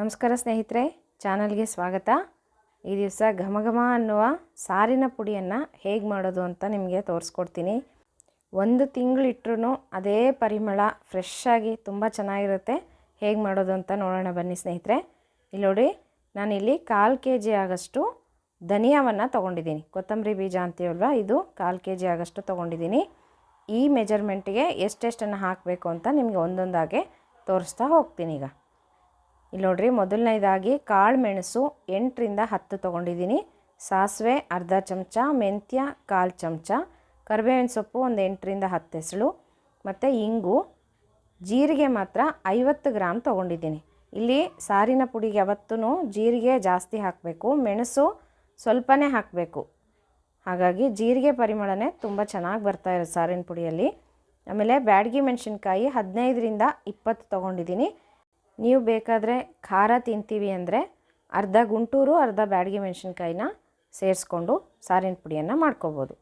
ನಮಸ್ಕಾರ ಸ್ನೇಹಿತರೆ, ಚಾನಲ್ಗೆ ಸ್ವಾಗತ. ಈ ದಿವಸ ಘಮ ಘಮ ಅನ್ನುವ ಸಾರಿನ ಪುಡಿಯನ್ನು ಹೇಗೆ ಮಾಡೋದು ಅಂತ ನಿಮಗೆ ತೋರಿಸ್ಕೊಡ್ತೀನಿ. ಒಂದು ತಿಂಗಳಿಟ್ರೂ ಅದೇ ಪರಿಮಳ ಫ್ರೆಶ್ ಆಗಿ ತುಂಬ ಚೆನ್ನಾಗಿರುತ್ತೆ. ಹೇಗೆ ಮಾಡೋದು ಅಂತ ನೋಡೋಣ ಬನ್ನಿ ಸ್ನೇಹಿತರೆ. ಇಲ್ಲಿ ನೋಡಿ, ನಾನಿಲ್ಲಿ ಕಾಲು ಕೆ ಜಿ ಆಗಷ್ಟು ಧನಿಯಾವನ್ನು ತೊಗೊಂಡಿದ್ದೀನಿ. ಕೊತ್ತಂಬರಿ ಬೀಜ ಅಂತೀವಲ್ವ, ಇದು ಕಾಲು ಕೆ ಜಿ ಆಗಷ್ಟು ತೊಗೊಂಡಿದ್ದೀನಿ. ಈ ಮೆಜರ್ಮೆಂಟಿಗೆ ಎಷ್ಟೆಷ್ಟನ್ನು ಹಾಕಬೇಕು ಅಂತ ನಿಮಗೆ ಒಂದೊಂದಾಗೆ ತೋರಿಸ್ತಾ ಹೋಗ್ತೀನಿ ಈಗ. ಇಲ್ಲಿ ನೋಡ್ರಿ, ಮೊದಲನೇದಾಗಿ ಕಾಳು ಮೆಣಸು ಎಂಟರಿಂದ ಹತ್ತು ತೊಗೊಂಡಿದ್ದೀನಿ. ಸಾಸಿವೆ, ಅರ್ಧ ಚಮಚ, ಮೆಂತ್ಯ, ಕಾಲು ಚಮಚ, ಕರಿಬೇವಿನ ಸೊಪ್ಪು ಒಂದು ಎಂಟರಿಂದ ಹತ್ತು ಹೆಸಳು, ಮತ್ತು ಇಂಗು ಜೀರಿಗೆ ಮಾತ್ರ ಐವತ್ತು ಗ್ರಾಮ್ ತೊಗೊಂಡಿದ್ದೀನಿ. ಇಲ್ಲಿ ಸಾರಿನ ಪುಡಿಗೆ ಯಾವತ್ತೂ ಜೀರಿಗೆ ಜಾಸ್ತಿ ಹಾಕಬೇಕು, ಮೆಣಸು ಸ್ವಲ್ಪನೇ ಹಾಕಬೇಕು. ಹಾಗಾಗಿ ಜೀರಿಗೆ ಪರಿಮಳನೇ ತುಂಬ ಚೆನ್ನಾಗಿ ಬರ್ತಾ ಇರೋದು ಸಾರಿನ ಪುಡಿಯಲ್ಲಿ. ಆಮೇಲೆ ಬ್ಯಾಡಗಿ ಮೆಣಸಿನ್ಕಾಯಿ ಹದಿನೈದರಿಂದ ಇಪ್ಪತ್ತು ತೊಗೊಂಡಿದ್ದೀನಿ. ನೀವು ಬೇಕಾದರೆ ಖಾರ ತಿಂತೀವಿ ಅಂದರೆ ಅರ್ಧ ಗುಂಟೂರು, ಅರ್ಧ ಬ್ಯಾಡಗಿ ಮೆಣಸಿನ್ಕಾಯಿನ ಸೇರಿಸ್ಕೊಂಡು ಸಾರಿನ ಪುಡಿಯನ್ನು ಮಾಡ್ಕೋಬೋದು.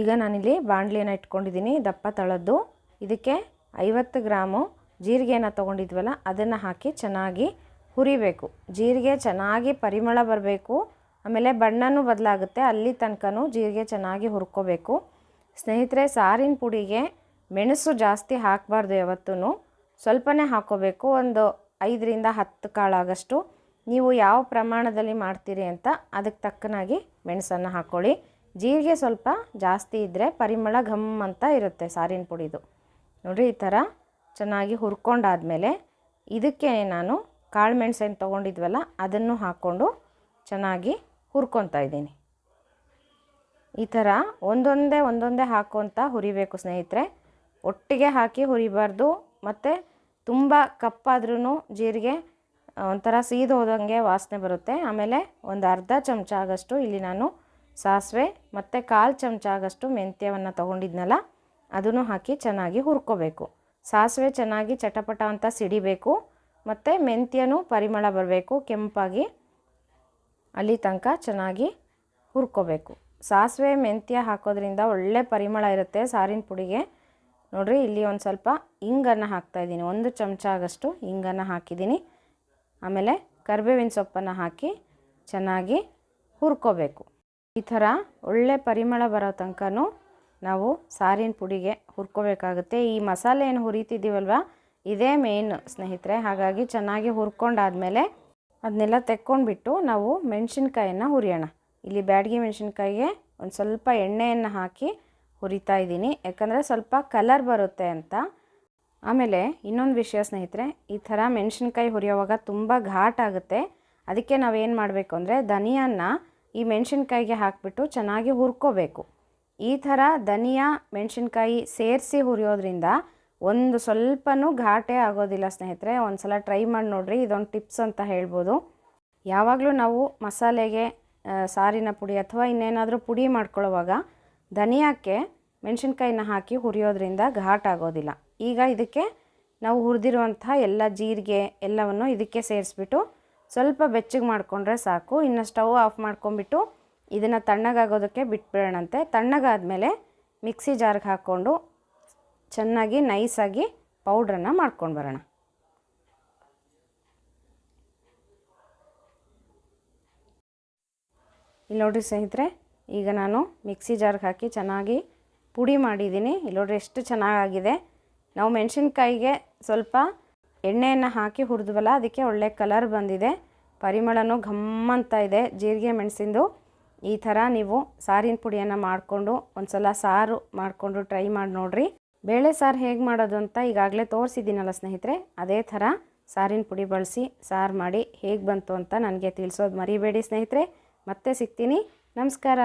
ಈಗ ನಾನಿಲ್ಲಿ ಬಾಣಲಿಯನ್ನು ಇಟ್ಕೊಂಡಿದ್ದೀನಿ, ದಪ್ಪ ತಳದ್ದು. ಇದಕ್ಕೆ ಐವತ್ತು ಗ್ರಾಮು ಜೀರಿಗೆನ ತೊಗೊಂಡಿದ್ವಲ್ಲ, ಅದನ್ನು ಹಾಕಿ ಚೆನ್ನಾಗಿ ಹುರಿಬೇಕು. ಜೀರಿಗೆ ಚೆನ್ನಾಗಿ ಪರಿಮಳ ಬರಬೇಕು. ಆಮೇಲೆ ಬಣ್ಣನೂ ಬದಲಾಗುತ್ತೆ. ಅಲ್ಲಿ ತನಕನೂ ಜೀರಿಗೆ ಚೆನ್ನಾಗಿ ಹುರ್ಕೋಬೇಕು. ಸ್ನೇಹಿತರೆ, ಸಾರಿನ ಪುಡಿಗೆ ಮೆಣಸು ಜಾಸ್ತಿ ಹಾಕಬಾರ್ದು ಯಾವತ್ತೂ ಸ್ವಲ್ಪನೇ ಹಾಕೋಬೇಕು, ಒಂದು ಐದರಿಂದ ಹತ್ತು ಕಾಳಾಗಷ್ಟು. ನೀವು ಯಾವ ಪ್ರಮಾಣದಲ್ಲಿ ಮಾಡ್ತೀರಿ ಅಂತ ಅದಕ್ಕೆ ತಕ್ಕನಾಗಿ ಮೆಣಸನ್ನು ಹಾಕ್ಕೊಳ್ಳಿ ಜೀರಿಗೆ ಸ್ವಲ್ಪ ಜಾಸ್ತಿ ಇದ್ದರೆ ಪರಿಮಳ ಘಮ್ ಅಂತ ಇರುತ್ತೆ ಸಾರಿನ ಪುಡಿದು. ನೋಡಿರಿ, ಈ ಥರ ಚೆನ್ನಾಗಿ ಹುರ್ಕೊಂಡಾದಮೇಲೆ ಇದಕ್ಕೆ ನಾನು ಕಾಳು ಮೆಣಸೇನು ತೊಗೊಂಡಿದ್ವಲ್ಲ, ಅದನ್ನು ಹಾಕ್ಕೊಂಡು ಚೆನ್ನಾಗಿ ಹುರ್ಕೊತಾ ಇದ್ದೀನಿ. ಈ ಥರ ಒಂದೊಂದೇ ಒಂದೊಂದೇ ಹಾಕ್ಕೊತ ಹುರಿಬೇಕು ಸ್ನೇಹಿತರೆ. ಒಟ್ಟಿಗೆ ಹಾಕಿ ಹುರಿಬಾರ್ದು. ಮತ್ತು ತುಂಬ ಕಪ್ಪಾದ್ರೂ ಜೀರಿಗೆ ಒಂಥರ ಸೀದು ಹೋದಂಗೆ ವಾಸನೆ ಬರುತ್ತೆ. ಆಮೇಲೆ ಒಂದು ಅರ್ಧ ಚಮಚ ಆಗಷ್ಟು ಇಲ್ಲಿ ನಾನು ಸಾಸಿವೆ ಮತ್ತು ಕಾಲು ಚಮಚ ಆಗಷ್ಟು ಮೆಂತ್ಯವನ್ನು ತೊಗೊಂಡಿದ್ನಲ್ಲ, ಅದನ್ನು ಹಾಕಿ ಚೆನ್ನಾಗಿ ಹುರ್ಕೋಬೇಕು. ಸಾಸಿವೆ ಚೆನ್ನಾಗಿ ಚಟಪಟ ಅಂತ ಸಿಡಿಬೇಕು, ಮತ್ತು ಮೆಂತ್ಯನೂ ಪರಿಮಳ ಬರಬೇಕು, ಕೆಂಪಾಗಿ ಅಲ್ಲಿ ತನಕ ಚೆನ್ನಾಗಿ ಹುರ್ಕೋಬೇಕು. ಸಾಸಿವೆ, ಮೆಂತ್ಯ ಹಾಕೋದ್ರಿಂದ ಒಳ್ಳೆ ಪರಿಮಳ ಇರುತ್ತೆ ಸಾರಿನ ಪುಡಿಗೆ. ನೋಡಿರಿ, ಇಲ್ಲಿ ಒಂದು ಸ್ವಲ್ಪ ಇಂಗನ್ನು ಹಾಕ್ತಾಯಿದ್ದೀನಿ ಒಂದು ಚಮಚ ಆಗಷ್ಟು ಇಂಗನ್ನು ಹಾಕಿದ್ದೀನಿ. ಆಮೇಲೆ ಕರಿಬೇವಿನ ಸೊಪ್ಪನ್ನು ಹಾಕಿ ಚೆನ್ನಾಗಿ ಹುರ್ಕೋಬೇಕು. ಈ ಥರ ಒಳ್ಳೆ ಪರಿಮಳ ಬರೋ ತನಕನೂ ನಾವು ಸಾರಿನ ಪುಡಿಗೆ ಹುರ್ಕೋಬೇಕಾಗುತ್ತೆ. ಈ ಮಸಾಲೆ ಏನು ಹುರಿತಿದ್ದೀವಲ್ವ? ಇದೇ ಮೇನ್ ಸ್ನೇಹಿತರೆ, ಹಾಗಾಗಿ ಚೆನ್ನಾಗಿ ಹುರ್ಕೊಂಡಾದಮೇಲೆ ಅದನ್ನೆಲ್ಲ ತೆಕ್ಕೊಂಡ್ಬಿಟ್ಟು ನಾವು ಮೆಣಸಿನ್ಕಾಯನ್ನು ಹುರಿಯೋಣ. ಇಲ್ಲಿ ಬ್ಯಾಡಗಿ ಮೆಣಸಿನ್ಕಾಯಿಗೆ ಒಂದು ಸ್ವಲ್ಪ ಎಣ್ಣೆಯನ್ನು ಹಾಕಿ ಹುರಿತಾ ಇದ್ದೀನಿ. ಯಾಕಂದರೆ ಸ್ವಲ್ಪ ಕಲರ್ ಬರುತ್ತೆ ಅಂತ. ಆಮೇಲೆ ಇನ್ನೊಂದು ವಿಷಯ ಸ್ನೇಹಿತರೆ, ಈ ಥರ ಮೆಣಸಿನ್ಕಾಯಿ ಹುರಿಯೋವಾಗ ತುಂಬ ಘಾಟ್ ಆಗುತ್ತೆ. ಅದಕ್ಕೆ ನಾವೇನು ಮಾಡಬೇಕು ಅಂದರೆ ಧನಿಯನ್ನ ಈ ಮೆಣಸಿನ್ಕಾಯಿಗೆ ಹಾಕಿಬಿಟ್ಟು ಚೆನ್ನಾಗಿ ಹುರ್ಕೋಬೇಕು. ಈ ಥರ ಧನಿಯಾ, ಮೆಣಸಿನ್ಕಾಯಿ ಸೇರಿಸಿ ಹುರಿಯೋದ್ರಿಂದ ಒಂದು ಸ್ವಲ್ಪನೂ ಘಾಟೇ ಆಗೋದಿಲ್ಲ ಸ್ನೇಹಿತರೆ. ಒಂದು ಸಲ ಟ್ರೈ ಮಾಡಿ ನೋಡಿರಿ, ಇದೊಂದು ಟಿಪ್ಸ್ ಅಂತ ಹೇಳ್ಬೋದು. ಯಾವಾಗಲೂ ನಾವು ಮಸಾಲೆಗೆ ಸಾರಿನ ಪುಡಿ ಅಥವಾ ಇನ್ನೇನಾದರೂ ಪುಡಿ ಮಾಡ್ಕೊಳ್ಳೋವಾಗ ಧನಿಯಾಕ್ಕೆ ಮೆಣಸಿನ್ಕಾಯಿನ ಹಾಕಿ ಹುರಿಯೋದ್ರಿಂದ ಘಾಟ್ ಆಗೋದಿಲ್ಲ. ಈಗ ಇದಕ್ಕೆ ನಾವು ಹುರಿದಿರುವಂಥ ಎಲ್ಲ ಜೀರಿಗೆ ಎಲ್ಲವನ್ನು ಇದಕ್ಕೆ ಸೇರಿಸ್ಬಿಟ್ಟು ಸ್ವಲ್ಪ ಬೆಚ್ಚಗೆ ಮಾಡಿಕೊಂಡ್ರೆ ಸಾಕು. ಇನ್ನು ಸ್ಟವ್ ಆಫ್ ಮಾಡ್ಕೊಂಬಿಟ್ಟು ಇದನ್ನು ತಣ್ಣಗಾಗೋದಕ್ಕೆ ಬಿಟ್ಬಿಡೋಣಂತೆ. ತಣ್ಣಗಾದಮೇಲೆ ಮಿಕ್ಸಿ ಜಾರ್ಗೆ ಹಾಕ್ಕೊಂಡು ಚೆನ್ನಾಗಿ ನೈಸಾಗಿ ಪೌಡ್ರನ್ನು ಮಾಡ್ಕೊಂಡು ಬರೋಣ. ಇಲ್ಲಿ ನೋಡಿರಿ ಸ್ನೇಹಿತರೆ ಈಗ ನಾನು ಮಿಕ್ಸಿ ಜಾರ್ಗೆ ಹಾಕಿ ಚೆನ್ನಾಗಿ ಪುಡಿ ಮಾಡಿದ್ದೀನಿ. ಇಲ್ಲಿ ನೋಡ್ರಿ ಎಷ್ಟು ಚೆನ್ನಾಗಾಗಿದೆ. ನಾವು ಮೆಣಸಿನ್ಕಾಯಿಗೆ ಸ್ವಲ್ಪ ಎಣ್ಣೆಯನ್ನು ಹಾಕಿ ಹುರಿದ್ವಲ್ಲ, ಅದಕ್ಕೆ ಒಳ್ಳೆ ಕಲರ್ ಬಂದಿದೆ. ಪರಿಮಳನೂ ಘಮ್ ಅಂತ ಇದೆ. ಜೀರಿಗೆ, ಮೆಣಸಿಂದು ಈ ಥರ ನೀವು ಸಾರಿನ ಪುಡಿಯನ್ನು ಮಾಡಿಕೊಂಡು ಒಂದು ಸಲ ಸಾರು ಮಾಡಿಕೊಂಡು ಟ್ರೈ ಮಾಡಿ ನೋಡಿರಿ. ಬೇಳೆ ಸಾರು ಹೇಗೆ ಮಾಡೋದು ಅಂತ ಈಗಾಗಲೇ ತೋರಿಸಿದ್ದೀನಲ್ಲ ಸ್ನೇಹಿತರೆ, ಅದೇ ಥರ ಸಾರಿನ ಪುಡಿ ಬಳಸಿ ಸಾರು ಮಾಡಿ ಹೇಗೆ ಬಂತು ಅಂತ ನನಗೆ ತಿಳಿಸೋದು ಮರಿಬೇಡಿ ಸ್ನೇಹಿತರೆ. ಮತ್ತೆ ಸಿಗ್ತೀನಿ. ನಮಸ್ಕಾರ.